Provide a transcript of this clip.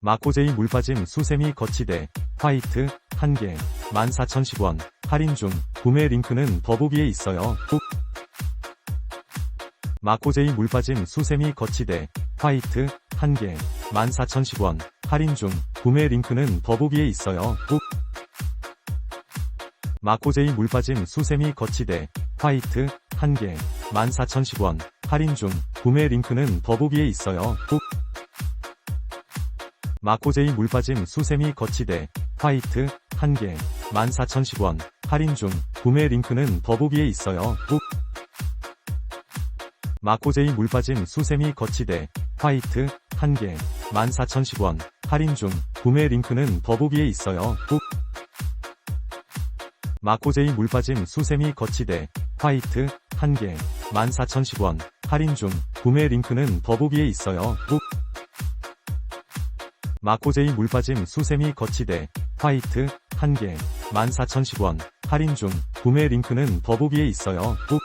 마코제이 물빠짐 수세미 거치대 화이트 1개 14,010원 할인 중 구매 링크는 더보기에 있어요. 꾹 마코제이 물빠짐 수세미 거치대 화이트 1개 14,010원 할인 중 구매 링크는 더보기에 있어요. 꾹 마코제이 물빠짐 수세미 거치대 화이트 1개 14,010원 할인 중 구매 링크는 더보기에 있어요. 꾹 마코제이 물빠짐 수세미 거치대 화이트 1개 14,010원 할인 중 구매 링크는 더보기에 있어요. 꾹 마코제이 물빠짐 수세미 거치대 화이트 1개 14,010원 할인 중 구매 링크는 더보기에 있어요. 꾹 마코제이 물빠짐 수세미 거치대 화이트 1개 14,010원 할인 중 구매 링크는 더보기에 있어요. 꾹 마코제이 물빠짐 수세미 거치대 화이트 1개 14,010원 할인 중 구매 링크는 더보기에 있어요. 꾹